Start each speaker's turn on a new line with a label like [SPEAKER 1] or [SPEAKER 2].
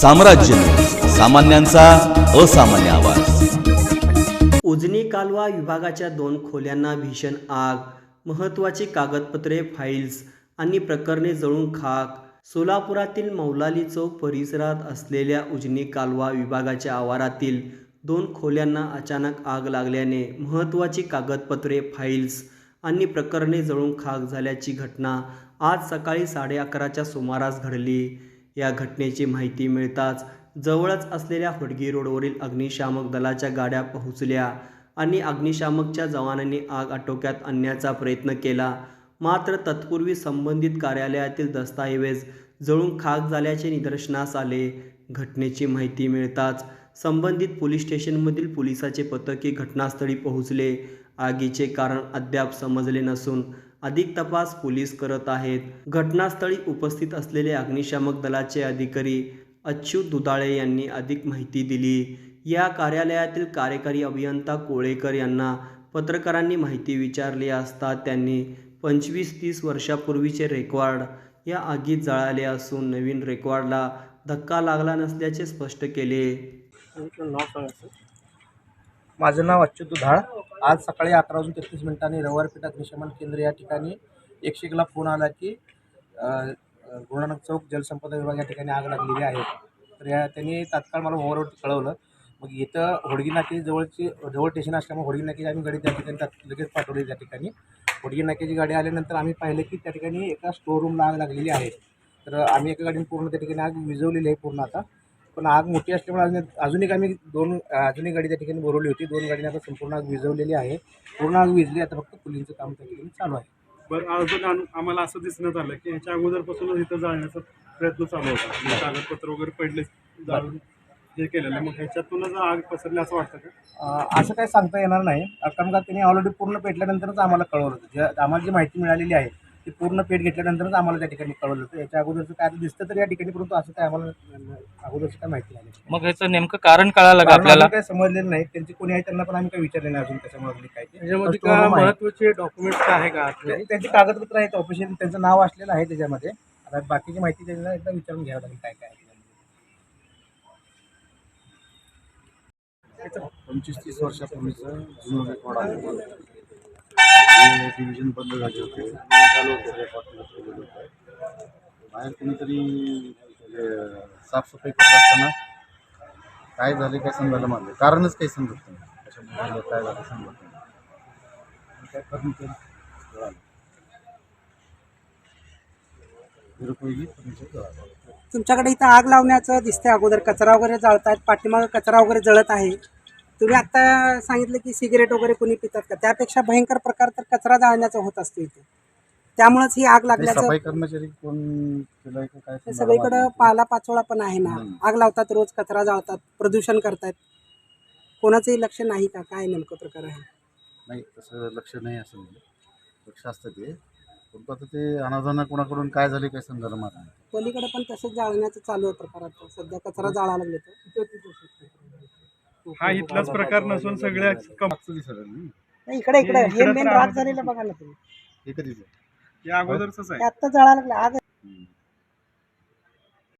[SPEAKER 1] साम्राज्य. सामान्यांचा असामान्य आवाज.
[SPEAKER 2] उजनी कालवा विभागाच्या दोन खोल्यांना भीषण आग महत्त्वाची कागदपत्रे फाईल्स आणि प्रकरणे जळून खाक. सोलापुरातील मौलाली चौक परिसरात असलेल्या उजनी कालवा विभागाच्या आवारातील दोन खोल्यांना अचानक आग लागल्याने महत्त्वाची कागदपत्रे फाईल्स आणि प्रकरणे जळून खाक झाल्याची घटना आज सकाळी साडे अकराच्या सुमारास घडली. या घटनेची माहिती मिळताच जवळच असलेल्या होडगी रोडवरील अग्निशामक दलाच्या गाड्या पोहोचल्या आणि अग्निशामकच्या जवानांनी आग आटोक्यात आणण्याचा प्रयत्न केला. मात्र तत्पूर्वी संबंधित कार्यालयातील दस्तऐवज जळून खाक झाल्याचे निदर्शनास आले. घटनेची माहिती मिळताच संबंधित पोलीस स्टेशनमधील पोलिसाचे पथके घटनास्थळी पोहोचले. आगीचे कारण अद्याप समजले नसून अधिक तपास पोलीस करत आहेत. घटनास्थळी उपस्थित असलेले अग्निशामक दलाचे अधिकारी अच्युत दुधाळे यांनी अधिक माहिती दिली. या कार्यालयातील कार्यकारी अभियंता कोळेकर यांना पत्रकारांनी माहिती विचारली असता त्यांनी पंचवीस तीस वर्षापूर्वीचे रेकॉर्ड या आगीत जळाले असून नवीन रेकॉर्डला धक्का लागला नसल्याचे स्पष्ट केले.
[SPEAKER 3] माझं नाव अच्युत दुधाळ. आज सकाळी अकरा वाजून तेहतीस मिनिटांनी रविवार पेठ अग्निशमन केंद्र या ठिकाणी एकशे एकला फोन आला की गुरुनानक चौक जलसंपदा विभाग या ठिकाणी आग लागलेली आहे. तर या त्यांनी तात्काळ मला ओव्हरवरती कळवलं. मग इथं होडगी नाके जवळची जवळ स्टेशन असल्यामुळे होडगी आम्ही गाडी त्या ठिकाणी लगेच पाठवली त्या ठिकाणी. होडगी नाक्याची गाडी आल्यानंतर आम्ही पाहिलं की त्या ठिकाणी एका स्टोर रूमला आग लागलेली आहे. तर आम्ही एका गाडीने पूर्ण त्या ठिकाणी आग विझवलेली आहे पूर्ण आता. पण आग मोठी असल्यामुळे अजून अजून एक आम्ही दोन अजून एक गाडी त्या ठिकाणी बोलवली होती. दोन गाडीने आता संपूर्ण आग विझवलेली आहे. पूर्ण आग विझली आता फक्त पुलिंचं काम त्या ठिकाणी चालू आहे.
[SPEAKER 4] बरं अजून आम- आम्हाला असं दिसण्यात आलं की ह्याच्या अगोदरपासूनच इथं जाळण्याचा प्रयत्न चालू होता. म्हणजे कागदपत्र वगैरे पडले जाळून हे केलेलं. मग ह्याच्यातूनच आग पसरली असं वाटतं का?
[SPEAKER 3] असं काही सांगता येणार नाही. कारण का त्यांनी ऑलरेडी पूर्ण पेटल्यानंतरच आम्हाला कळवलं होतं. जे आम्हाला जी माहिती मिळालेली आहे ती पूर्ण पेट घेतल्यानंतरच आम्हाला त्या ठिकाणी कळवलं होतं याच्या अगोदरचं काय दिसतं तर या ठिकाणी परंतु असं काय आम्हाला अगोदरचं काय माहिती नाही.
[SPEAKER 5] मग ह्याचं नेमकं कारण कळालं का आपल्याला?
[SPEAKER 3] काही समजलेलं नाही. त्यांचे कोणी आहे त्यांना पण आम्ही काही विचारले नाही अजून त्याच्यामध्ये काय ते.
[SPEAKER 4] त्याच्यामध्ये. महत्त्वाचे डॉक्युमेंट्स काय आहे. का
[SPEAKER 3] त्यांची कागदपत्र आहेत ऑफिशियल त्यांचं नाव असलेलं आहे त्याच्यामध्ये. आता बाकीची माहिती त्यांना एकदा विचारून घ्यावं लागेल काय काय आहे.
[SPEAKER 6] पंचवीस तीस वर्षापूर्वीचं जुनं रेकॉर्ड आहे डिव्हिजन बंद झाले होते. चालू होते रेकॉर्ड ठेवलेलं बाहेर कोणीतरी म्हणजे साफसफाई करत असताना काय झाले काय समजायला मारले कारणच काही समजत नाही. कशामुळे काय झालं समजत नाही. काय फर्निचर निरुपयोगी फर्निचर जळालं
[SPEAKER 7] तुमच्याकडे इथं आग लावण्याचं दिसतंय. अगोदर कचरा वगैरे जळतात पाठीमागं कचरा वगैरे जळत आहे. तुम्ही आत्ता सांगितलं की सिगरेट वगैरे कोणी पितात का? त्यापेक्षा भयंकर प्रकार तर कचरा जाळण्याचा होत असतो इथे. त्यामुळेच ही आग लागल्याचं
[SPEAKER 6] सफाई कर्मचारी कोण केलंय का? काय
[SPEAKER 7] हे सगळीकडं. पाला पाचोळा पण आहे ना.
[SPEAKER 6] हम्म.
[SPEAKER 7] आग लावतात रोज कचरा जाळतात प्रदूषण करतात कोणाचंही लक्ष नाही का? काय नेमकं प्रकार आहे?
[SPEAKER 6] नाही तसं लक्ष नाही असं नाही. लक्ष असतं ते. परंतु आता ते अनावधाना कोणाकडून काय झाले काय समजायला नाही.
[SPEAKER 7] पलीकडे पण तसंच जाळण्याचं चालू आहे प्रकार आता सध्या कचरा जाळायला लागले
[SPEAKER 4] हा इथलाच प्रकार नसून सगळ्या
[SPEAKER 6] मागचं दिसत.
[SPEAKER 7] इकडे इकडे
[SPEAKER 4] हे इकडं
[SPEAKER 7] मेन
[SPEAKER 4] तर
[SPEAKER 7] राग. झालेलं बघा ना तुम्ही
[SPEAKER 6] हे कधीच आहे?
[SPEAKER 4] या अगोदरच आहे
[SPEAKER 7] आत्ता जळायला लागलं आग